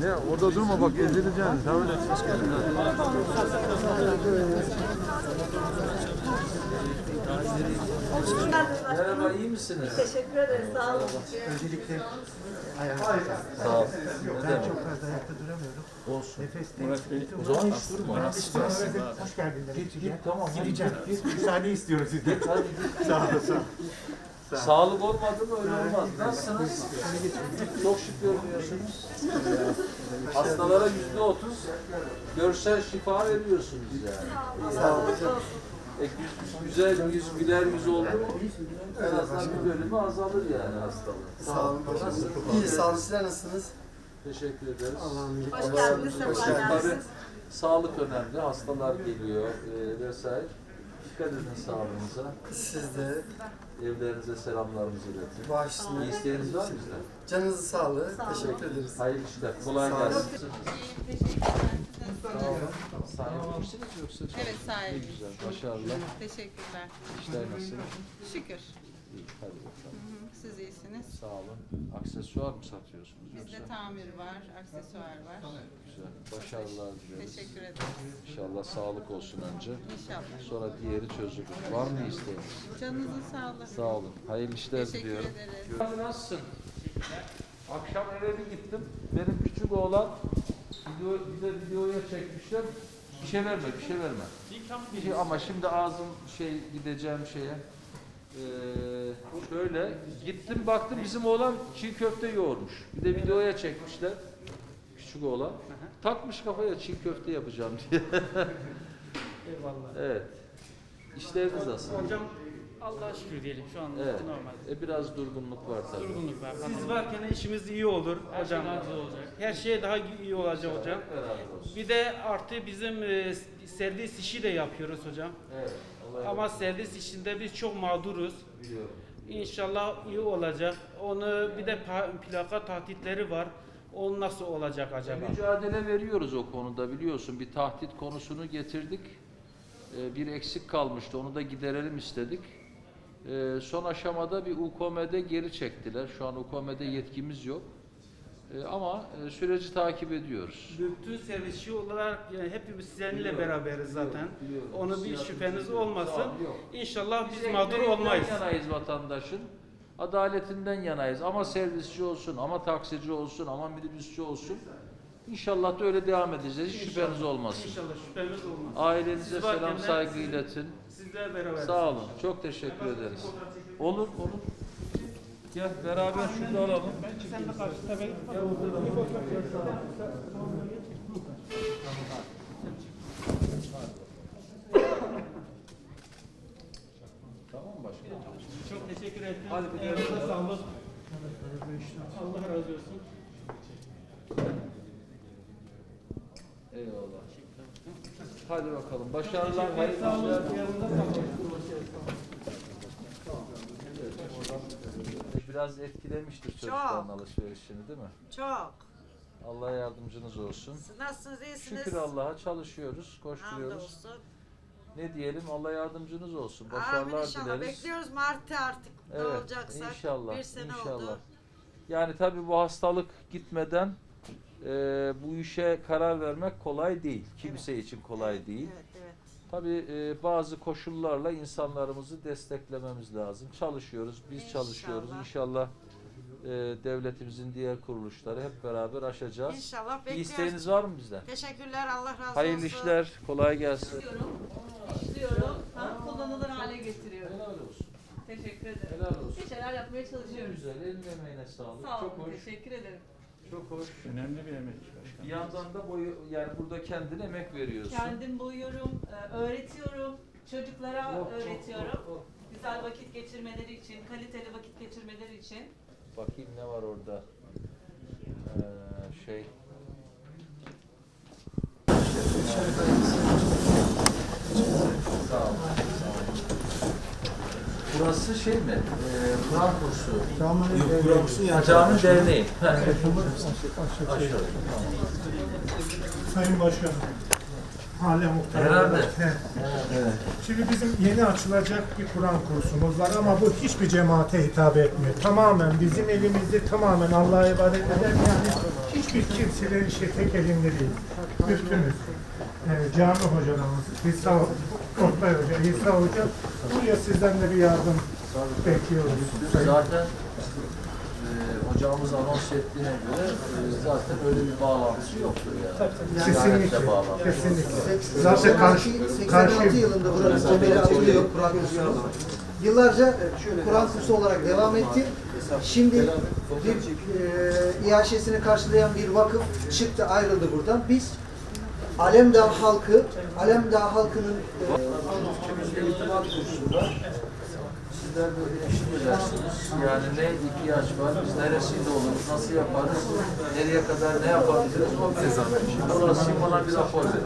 Ne orada durma bak ezileceksin. Tabii Merhaba, iyi misiniz? Teşekkür ederiz. Sağ olun. Öncelikle Sağ ol. Ben çok fazla ayakta duramıyorum. Olsun. Nefeste O zaman hiç durma. hoş geldin Git git tamam. Gideceğim. Müsaade istiyorum sizden. Hadi git. Sağ olun, sağ olun. Sağlık olmadı mı öyle olmaz. Nasılsınız? Çok şükür görünüyorsunuz. Hastalara yüzde otuz görsel şifa veriyorsunuz yani. Sağ olun. E, gü- güzel yüz, güler yüz oldu mu en azından bir bölümü azalır yani hastalığın. Sağ olun. Nasılsınız? İyi, sağ olun. Sizler nasılsınız? Teşekkür ederiz. Hoş geldiniz. Tabii geldiniz. sağlık önemli. Hastalar geliyor e, vesaire. Dikkat edin sağlığınıza. Siz de Evlerinize selamlarımızı iletin. bağışlayın. Bir isteğiniz var mı bizden? Canınızın sağlığı. Teşekkür ederiz. Hayırlı işler. Kolay Sağ olun. gelsin. Sağ olun. Sahibi misiniz yoksa? Evet. Ne güzel. Başarılar. Teşekkürler. İşler nasıl? Şükür. İyi. Hadi bakalım. Hı hı, Siz iyisiniz. Sağ olun. Aksesuar mı satıyorsunuz Bizde yoksa? tamir var, aksesuar var. Güzel. Başarılar dileriz. Teşekkür ederiz. İnşallah sağlık olsun önce. İnşallah. Sonra diğeri çözülür. Var mı isteğiniz? Canınızın sağlığı. Sağ olun. Hayırlı işler Teşekkür diliyorum. ederiz. Abi nasılsın? Akşam eve bir gittim. Benim küçük oğlan video, bir de videoya çekmişler. Bir şey verme, bir şey verme. Bir şey, ama şimdi ağzım şey gideceğim şeye. Ee, şöyle gittim baktım bizim oğlan çiğ köfte yoğurmuş. Bir de videoya çekmişler. Küçük oğlan. Takmış kafaya çiğ köfte yapacağım diye. Eyvallah. evet. İşleriniz nasıl? Hocam Allah'a şükür diyelim şu an Evet. normal. E, biraz durgunluk var tabii. Durgunluk var. Siz varken işimiz iyi olur hocam. Her şey daha iyi olacak hocam. Beraber olsun. Bir de artı bizim e, servis işi de yapıyoruz hocam. Evet. olay Ama servis işinde biz çok mağduruz. biliyorum. İnşallah iyi olacak. Onu bir de pa- plaka tahtitleri var. O nasıl olacak acaba? Mücadele veriyoruz o konuda biliyorsun. Bir tahdit konusunu getirdik. Ee, bir eksik kalmıştı. Onu da giderelim istedik. Ee, son aşamada bir UKOME'de geri çektiler. Şu an UKOME'de yetkimiz yok. Ama e, süreci takip ediyoruz. Bütün servisçi olarak yani hepimiz seninle Biliyorum, beraberiz zaten. biliyorum. Onu bir şüpheniz olmasın. İnşallah biz Biz mağdur olmayız. yanayız vatandaşın. Adaletinden yanayız. Ama servisçi olsun, ama taksici olsun, ama minibüsçü olsun. İnşallah da öyle devam edeceğiz. Hiç şüpheniz olmasın. İnşallah şüphemiz olmaz. Ailenize Siz varken selam de saygı siz- iletin. Sizler beraber. Sağ olun. Çok teşekkür ederiz. Olur, olur. Gel beraber şurada alalım. Sen de karşıda ben. Tamam mı başkanım? Çok teşekkür ederim. Hadi bir sağlık. Allah razı olsun. Eyvallah. Hadi bakalım. Başarılar, hayırlı işler. Biraz etkilemiştir çocukların alışverişini değil mi? Çok. Allah yardımcınız olsun. Siz nasılsınız? iyisiniz? Şükür Allah'a çalışıyoruz, koşturuyoruz. Hamdolsun. Ne diyelim? Allah yardımcınız olsun. Amin Başarılar inşallah. dileriz. Bekliyoruz Mart'ta artık ne Evet, olacaksa. inşallah, Bir sene inşallah. oldu. Yani tabii bu hastalık gitmeden e, bu işe karar vermek kolay değil. Kimse için kolay değil. Evet evet. Tabii e, bazı koşullarla insanlarımızı desteklememiz lazım. Çalışıyoruz, biz İnşallah. çalışıyoruz. İnşallah e, devletimizin diğer kuruluşları hep beraber aşacağız. İnşallah Bir bekliyoruz. isteğiniz var mı bizden? Teşekkürler. Allah razı olsun. Hayırlı işler, kolay gelsin. İşliyorum. Ha, kullanılır hale getiriyorum. Helal olsun. Teşekkür ederim. Helal olsun. Bir şeyler yapmaya Ne çalışıyoruz. güzel, eline emeğine sağlık. Sağ Çok olun. hoş, Teşekkür ederim. çok hoş. Önemli bir emek. Bir yandan da boyu, yani burada kendine emek veriyorsun. Kendim boyuyorum, e, öğretiyorum. Çocuklara Oh, oh, öğretiyorum. oh, oh. Güzel vakit geçirmeleri için, kaliteli vakit geçirmeleri için. Bakayım ne var orada. Ee, şey. Sağ ol. Burası şey mi? Ee, Kur'an kursu. Yok, Kur'an Ha, Cami derneği. Aşağı. Sayın Başkanım. Mahalle muhtarı. Herhalde. he. Şimdi bizim yeni açılacak bir Kur'an kursumuz var ama bu hiçbir cemaate hitap etmiyor. Tamamen bizim elimizde tamamen Allah'a ibadet eden yani hiçbir kimseler işi tek elinde değil. Müftümüz, e, cami hocalarımız, İsa Oktay Hoca, İsa Hoca buraya sizden de bir yardım bekliyoruz. Zaten e, hocamız anons ettiğine göre e, zaten öyle bir bağlantısı yoktur yani. Kesinlikle, kesinlikle. Zaten karşı, 86 karşı yılında buranın temeli atılıyor Kur'an kursu. Yıllarca Kur'an kursu olarak devam etti. Şimdi bir e, iaşesini karşılayan bir vakıf çıktı ayrıldı buradan. Biz Alemdağ halkı, Alemdağ halkının e, sizler böyle düşüneceksiniz. Yani ne ihtiyaç var, biz neresiyle oluruz, nasıl yaparız, nereye kadar ne yapabiliriz o bir Burası bana bir rapor verir.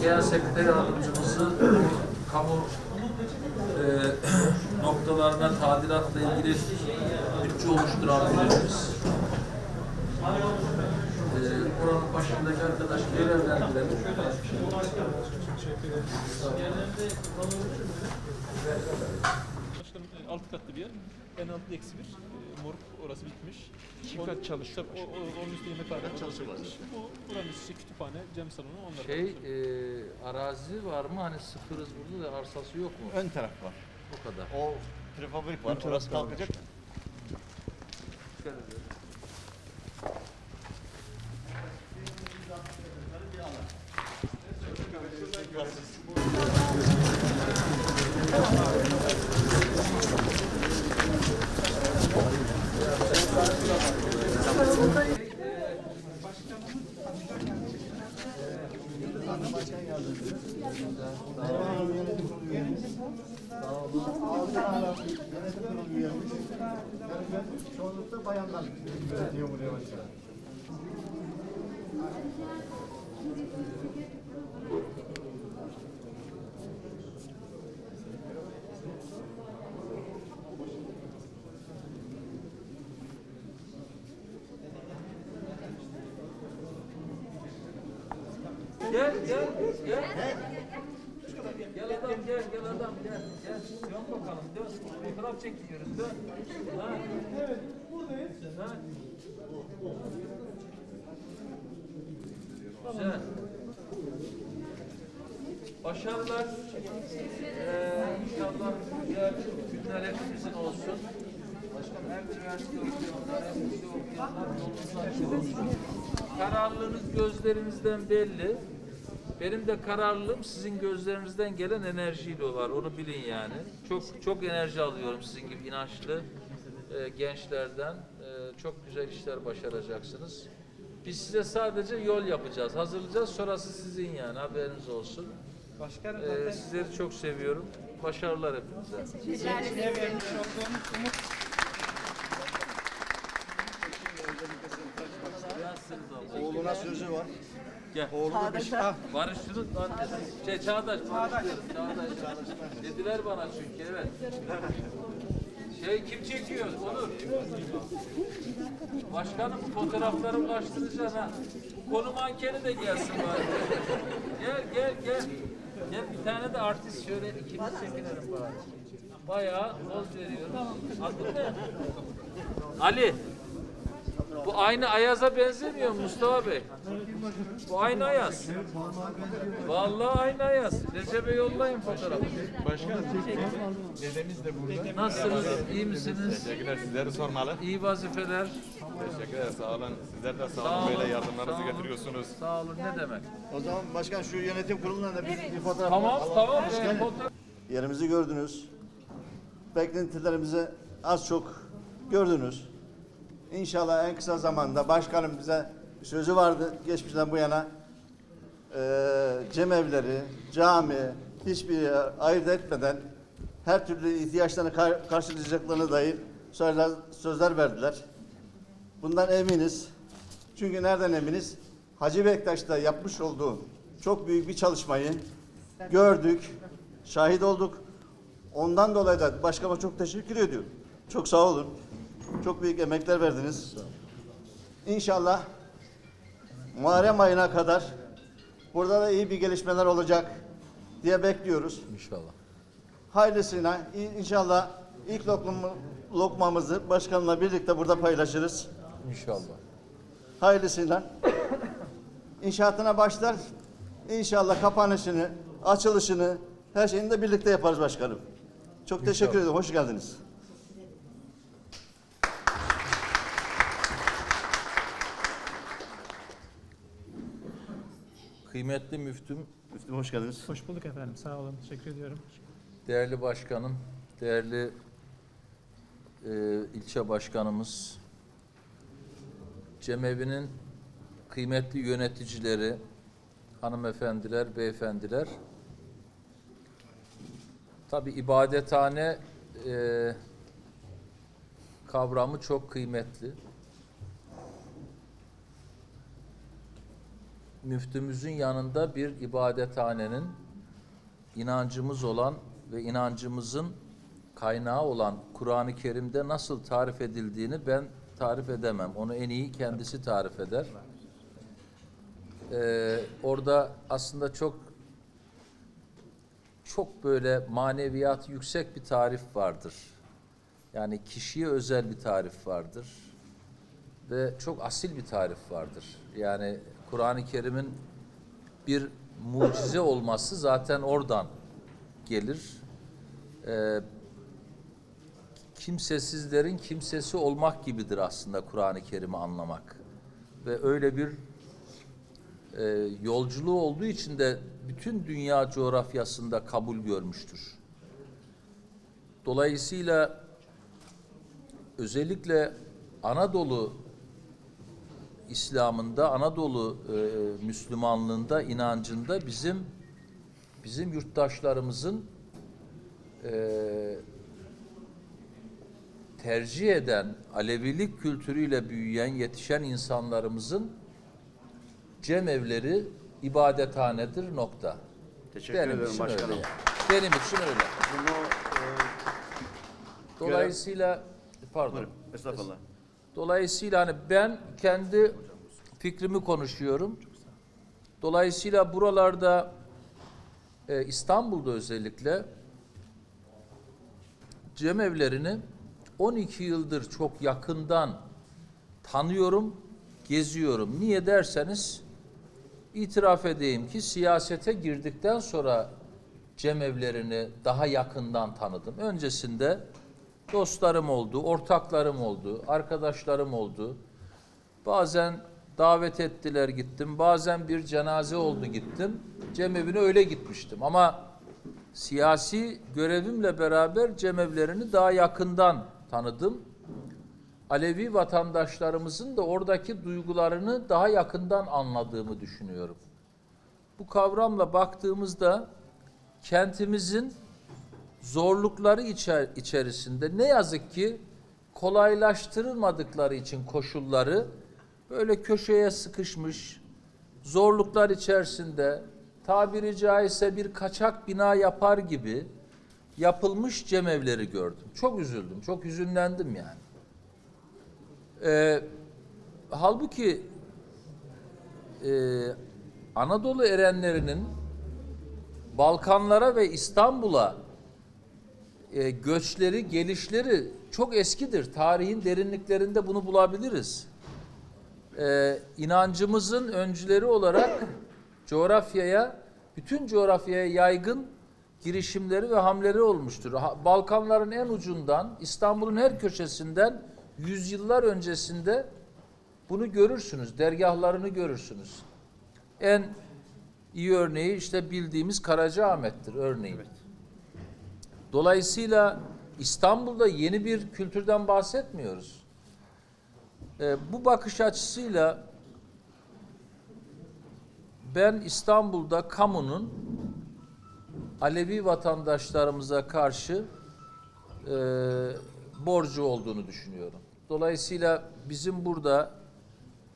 Genel Sekreteri Yardımcımızı kamu e, noktalarına tadilatla ilgili bütçe oluşturan birimiz. Oranın başındaki arkadaş görevlendirelim. Başkanım alt katlı bir yer. En altı eksi bir. E, morg orası bitmiş. Çift kat. O, o, onun üstü yemekhane çalışılmış. Bu buranın işte kütüphane, cam salonu onlar. Şey, e, arazi var mı? Hani sıfırız burada da arsası yok mu? Ön taraf var. O kadar. O prefabrik var. Orası kalkacak. Dikkat ediyorum. Çoğunlukla bayanlar yönetiyor buraya başkanım. Gel, gel, gel. Gel adam, gel, gel adam, gel. Gel, dön bakalım, dön. Fotoğraf çekiyoruz, dön. Ha. Evet, buradayız. Ha. Güzel. Başarılar. Ee, inşallah diğer günler hepimizin olsun. Başkanım hem üniversite okuyanlar hem lise okuyanlar yolunuz olsun. Kararlılığınız gözlerinizden belli. Benim de kararlılığım sizin gözlerinizden gelen enerjiyle var. Onu bilin yani. Çok çok enerji alıyorum sizin gibi inançlı e, gençlerden. E, çok güzel işler başaracaksınız. Biz size sadece yol yapacağız, hazırlayacağız. Sonrası sizin yani haberiniz olsun. Başkanım E, sizleri çok seviyorum. Başarılar hepinize. gençliğe vermiş olduğumuz umut Oğluna sözü var. Gel. Barışçılık lan. Şey Çağdaş, Çağdaş. Çağdaş. Dediler bana çünkü evet. Şey kim çekiyor? Onur. Başkanım bu fotoğrafları ulaştıracaksın ha. Konu mankeni de gelsin bari. gel gel gel. Gel bir tane de artist şöyle ikimiz çekinelim bari. Bayağı poz veriyoruz. Adın ne? Ali. Bu aynı Ayaz'a benzemiyor mu Mustafa Bey. Bu aynı Ayaz. Vallahi aynı Ayaz. Recep'e yollayın fotoğrafı. Başkanım, dedemiz de burada. Nasılsınız? İyi misiniz? Teşekkürler. Sizleri sormalı. İyi vazifeler. Teşekkürler. Sağ olun. Sizler de sağ Sağ olun. Böyle yardımlarınızı Sağ olun. getiriyorsunuz. Sağ olun. Ne demek? O zaman başkan şu yönetim kurulundan da bir fotoğraf Tamam tamam. Fotoğraf- Yerimizi gördünüz. Beklentilerimizi az çok gördünüz. İnşallah en kısa zamanda başkanım bize sözü vardı geçmişten bu yana. Ee, cemevleri, cami hiçbir ayırt etmeden her türlü ihtiyaçlarını kar- karşılayacaklarına dair sözler, sözler verdiler. Bundan eminiz. Çünkü nereden eminiz? Hacı Bektaş'ta yapmış olduğu çok büyük bir çalışmayı gördük, şahit olduk. Ondan dolayı da başkana çok teşekkür ediyorum. Çok sağ olun. Çok büyük emekler verdiniz. İnşallah Muharrem ayına kadar Burada da iyi bir gelişmeler olacak diye bekliyoruz. İnşallah. Hayırlısıyla inşallah ilk lokma, lokmamızı başkanla birlikte burada paylaşırız. İnşallah. Hayırlısıyla inşaatına başlar. İnşallah kapanışını, açılışını, her şeyini de birlikte yaparız başkanım. Çok teşekkür ederim. Hoş geldiniz. Kıymetli müftüm, Müftüm hoş geldiniz. Hoş bulduk efendim. Sağ olun. Teşekkür ediyorum. değerli başkanım, değerli e, ilçe başkanımız, cemevi'nin kıymetli yöneticileri, hanımefendiler, beyefendiler, tabi ibadethane e, kavramı çok kıymetli. Müftümüzün yanında bir ibadethanenin inancımız olan ve inancımızın kaynağı olan Kur'an-ı Kerim'de nasıl tarif edildiğini ben tarif edemem. Onu en iyi kendisi tarif eder. Ee, orada aslında çok çok böyle maneviyatı yüksek bir tarif vardır. Yani kişiye özel bir tarif vardır. Ve çok asil bir tarif vardır. Yani Kur'an-ı Kerim'in bir mucize olması zaten oradan gelir. Ee, kimsesizlerin kimsesi olmak gibidir aslında Kur'an-ı Kerim'i anlamak. Ve öyle bir e, yolculuğu olduğu için de bütün dünya coğrafyasında kabul görmüştür. Dolayısıyla özellikle Anadolu İslam'ında, Anadolu e, Müslümanlığında, inancında bizim bizim yurttaşlarımızın e, tercih eden Alevilik kültürüyle büyüyen, yetişen insanlarımızın cemevleri ibadethanedir nokta. Teşekkür Benim ederim için başkanım. öyle. Benim için öyle. Bunu, e, Dolayısıyla pardon. buyurun, estağfurullah. Dolayısıyla hani ben kendi fikrimi konuşuyorum. Dolayısıyla buralarda e, İstanbul'da özellikle cemevlerini 12 yıldır çok yakından tanıyorum, geziyorum. Niye derseniz itiraf edeyim ki siyasete girdikten sonra cemevlerini daha yakından tanıdım. Öncesinde dostlarım oldu, ortaklarım oldu, arkadaşlarım oldu. Bazen davet ettiler gittim, bazen bir cenaze oldu gittim. Cemevine öyle gitmiştim ama siyasi görevimle beraber cemevlerini daha yakından tanıdım. Alevi vatandaşlarımızın da oradaki duygularını daha yakından anladığımı düşünüyorum. Bu kavramla baktığımızda kentimizin zorlukları içer, içerisinde ne yazık ki kolaylaştırılmadıkları için koşulları böyle köşeye sıkışmış, zorluklar içerisinde tabiri caizse bir kaçak bina yapar gibi yapılmış cemevleri gördüm. Çok üzüldüm, çok hüzünlendim yani. Ee, halbuki e, Anadolu erenlerinin Balkanlara ve İstanbul'a e, göçleri, gelişleri çok eskidir. Tarihin derinliklerinde bunu bulabiliriz. E, inancımızın öncüleri olarak coğrafyaya, bütün coğrafyaya yaygın girişimleri ve hamleleri olmuştur. Balkanların en ucundan, İstanbul'un her köşesinden yüzyıllar öncesinde bunu görürsünüz, dergahlarını görürsünüz. En iyi örneği işte bildiğimiz Karacaahmet'tir örneğin. Dolayısıyla İstanbul'da yeni bir kültürden bahsetmiyoruz. Ee, bu bakış açısıyla ben İstanbul'da kamunun Alevi vatandaşlarımıza karşı e, borcu olduğunu düşünüyorum. Dolayısıyla bizim burada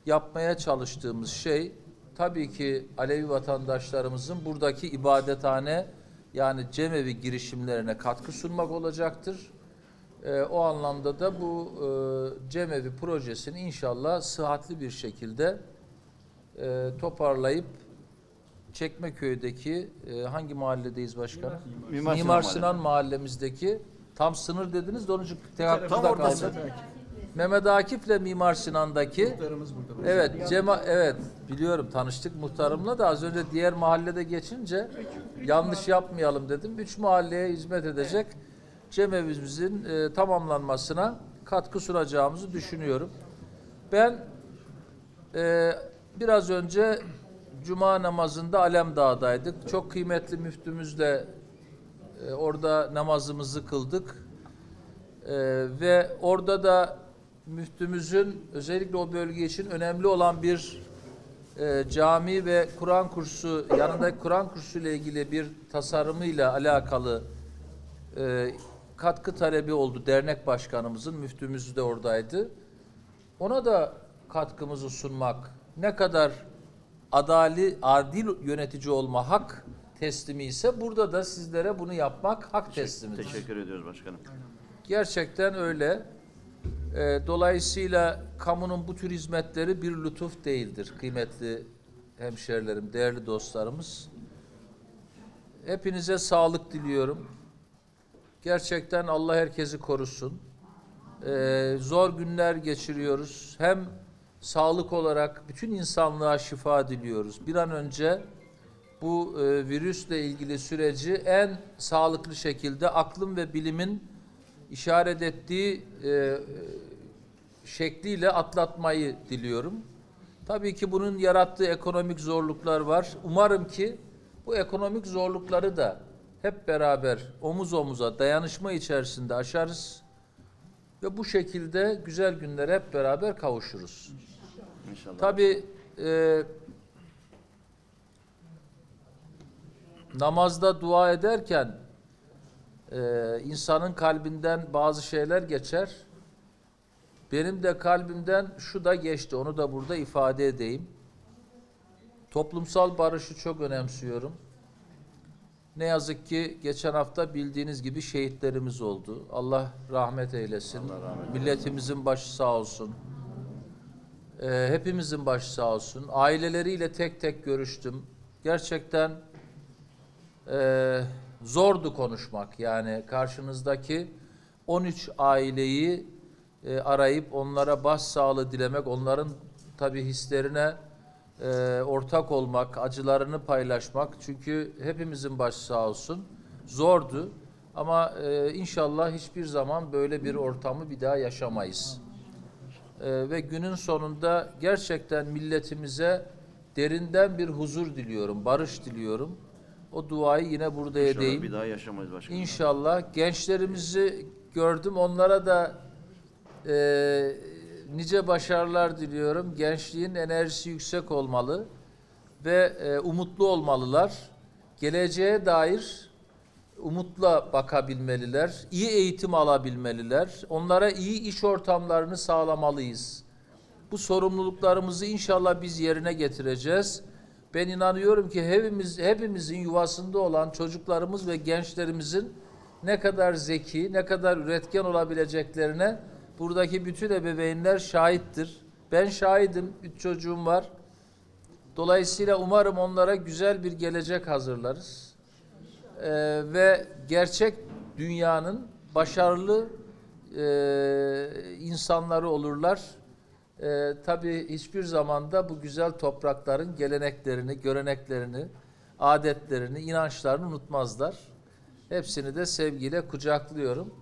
yapmaya çalıştığımız şey tabii ki Alevi vatandaşlarımızın buradaki ibadethane yani cemevi girişimlerine katkı sunmak olacaktır. Ee, o anlamda da bu e, cemevi projesini inşallah sıhhatli bir şekilde e, toparlayıp Çekmeköy'deki e, hangi mahalledeyiz başkanım? Mimar Mimar, Sinan Sinan, mahallemizdeki tam sınır dediniz de onun için Tam teyakkuzda kaldı. Mehmet Akif'le Mimar Sinan'daki Evet, Cema evet biliyorum tanıştık muhtarımla da az önce diğer mahallede geçince yanlış yapmayalım dedim. Üç mahalleye hizmet edecek cemevimizin e, tamamlanmasına katkı sunacağımızı düşünüyorum. Ben e, biraz önce Cuma namazında Alemdağ'daydık. Çok kıymetli müftümüzle e, orada namazımızı kıldık. E, ve orada da müftümüzün özellikle o bölge için önemli olan bir e, cami ve Kur'an kursu yanındaki Kur'an kursu ile ilgili bir tasarımıyla alakalı e, katkı talebi oldu dernek başkanımızın müftümüz de oradaydı. Ona da katkımızı sunmak ne kadar adali, adil yönetici olma hak teslimi ise burada da sizlere bunu yapmak hak teslimidir. Teşekkür ediyoruz başkanım. Gerçekten öyle. Ee, dolayısıyla kamunun bu tür hizmetleri bir lütuf değildir kıymetli hemşerilerim, değerli dostlarımız. Hepinize sağlık diliyorum. Gerçekten Allah herkesi korusun. Ee, zor günler geçiriyoruz. Hem sağlık olarak bütün insanlığa şifa diliyoruz. Bir an önce bu e, virüsle ilgili süreci en sağlıklı şekilde aklın ve bilimin işaret ettiği e, şekliyle atlatmayı diliyorum. Tabii ki bunun yarattığı ekonomik zorluklar var. Umarım ki bu ekonomik zorlukları da hep beraber omuz omuza dayanışma içerisinde aşarız ve bu şekilde güzel günlere hep beraber kavuşuruz. İnşallah. Tabii e, namazda dua ederken e, insanın kalbinden bazı şeyler geçer. Benim de kalbimden şu da geçti. Onu da burada ifade edeyim. Toplumsal barışı çok önemsiyorum. Ne yazık ki geçen hafta bildiğiniz gibi şehitlerimiz oldu. Allah rahmet eylesin. Milletimizin başı sağ olsun. Ee, hepimizin başı sağ olsun. Aileleriyle tek tek görüştüm. Gerçekten e, zordu konuşmak. Yani karşınızdaki 13 aileyi e, arayıp onlara başsağlığı dilemek, onların tabii hislerine e, ortak olmak, acılarını paylaşmak. Çünkü hepimizin başı sağ olsun. Zordu. Ama e, inşallah hiçbir zaman böyle bir ortamı bir daha yaşamayız. E, ve günün sonunda gerçekten milletimize derinden bir huzur diliyorum, barış diliyorum. O duayı yine burada İnşallah edeyim. bir daha yaşamayız başkanım. İnşallah gençlerimizi gördüm. Onlara da e, nice başarılar diliyorum. Gençliğin enerjisi yüksek olmalı ve e, umutlu olmalılar. Geleceğe dair umutla bakabilmeliler. iyi eğitim alabilmeliler. Onlara iyi iş ortamlarını sağlamalıyız. Bu sorumluluklarımızı inşallah biz yerine getireceğiz. Ben inanıyorum ki hepimiz hepimizin yuvasında olan çocuklarımız ve gençlerimizin ne kadar zeki, ne kadar üretken olabileceklerine buradaki bütün ebeveynler şahittir. Ben şahidim, üç çocuğum var. Dolayısıyla umarım onlara güzel bir gelecek hazırlarız. Ee, ve gerçek dünyanın başarılı e, insanları olurlar. Ee, tabii hiçbir zamanda bu güzel toprakların geleneklerini, göreneklerini, adetlerini, inançlarını unutmazlar. Hepsini de sevgiyle kucaklıyorum.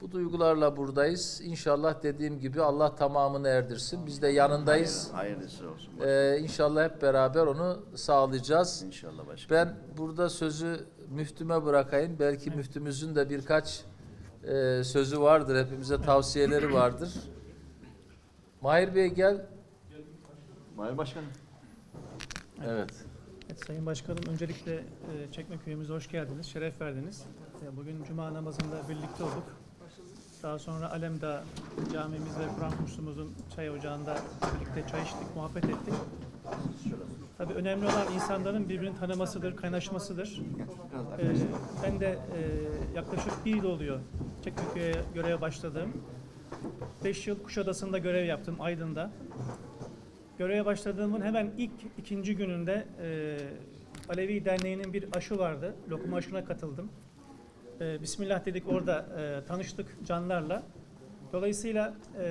Bu duygularla buradayız. İnşallah dediğim gibi Allah tamamını erdirsin. Biz de yanındayız. Hayırlısı olsun. Ee, inşallah hep beraber onu sağlayacağız. İnşallah başkanım. Ben burada sözü müftüme bırakayım. Belki müftümüzün de birkaç e, sözü vardır. Hepimize tavsiyeleri vardır. Mahir Bey gel. Mahir başkanım. Evet. Evet, Sayın Başkanım öncelikle e, Çekmeköy'ümüze hoş geldiniz, şeref verdiniz. E, Bugün Cuma namazında birlikte olduk. Daha sonra Alemdağ camimiz ve Kur'an kursumuzun çay ocağında birlikte çay içtik, muhabbet ettik. Tabii önemli olan insanların birbirini tanımasıdır, kaynaşmasıdır. E, ben de e, yaklaşık bir yıl oluyor Çekmeköy'e göreve başladığım. Beş yıl Kuşadası'nda görev yaptım, Aydın'da. Göreve başladığımın hemen ilk ikinci gününde e, Alevi Derneği'nin bir aşı vardı. Lokma aşına katıldım. E, Bismillah dedik orada e, tanıştık canlarla. Dolayısıyla e,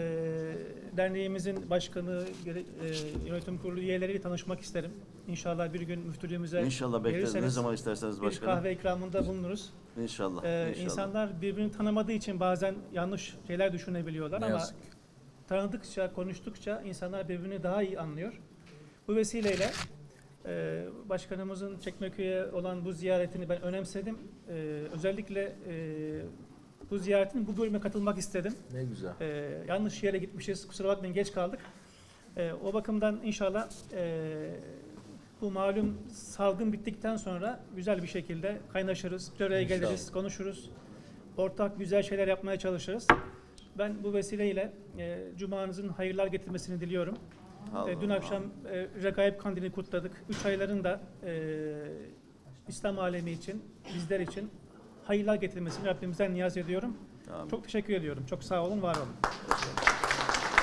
derneğimizin başkanı, gere- e, yönetim kurulu üyeleriyle tanışmak isterim. İnşallah bir gün müftülüğümüze İnşallah bekleriz. Ne zaman isterseniz bir başkanım. kahve ikramında bulunuruz. İnşallah. Ee, inşallah. insanlar birbirini tanımadığı için bazen yanlış şeyler düşünebiliyorlar Ne ama yazık tanıdıkça, konuştukça insanlar birbirini daha iyi anlıyor. Bu vesileyle e, başkanımızın Çekmeköy'e olan bu ziyaretini ben önemsedim. E, özellikle e, bu ziyaretin bu bölüme katılmak istedim. Ne güzel. E, yanlış yere gitmişiz. Kusura bakmayın geç kaldık. E, o bakımdan inşallah e, bu malum salgın bittikten sonra güzel bir şekilde kaynaşırız. Bir araya geliriz, konuşuruz. Ortak güzel şeyler yapmaya çalışırız. Ben bu vesileyle e, Cuma'nızın hayırlar getirmesini diliyorum. Allah E, dün Allah. akşam e, Regaib Kandili kutladık. Üç ayların da e, İslam alemi için, bizler için hayırlar getirmesini Rabbimizden niyaz ediyorum. Amin. Çok teşekkür ediyorum. Çok sağ olun, var olun.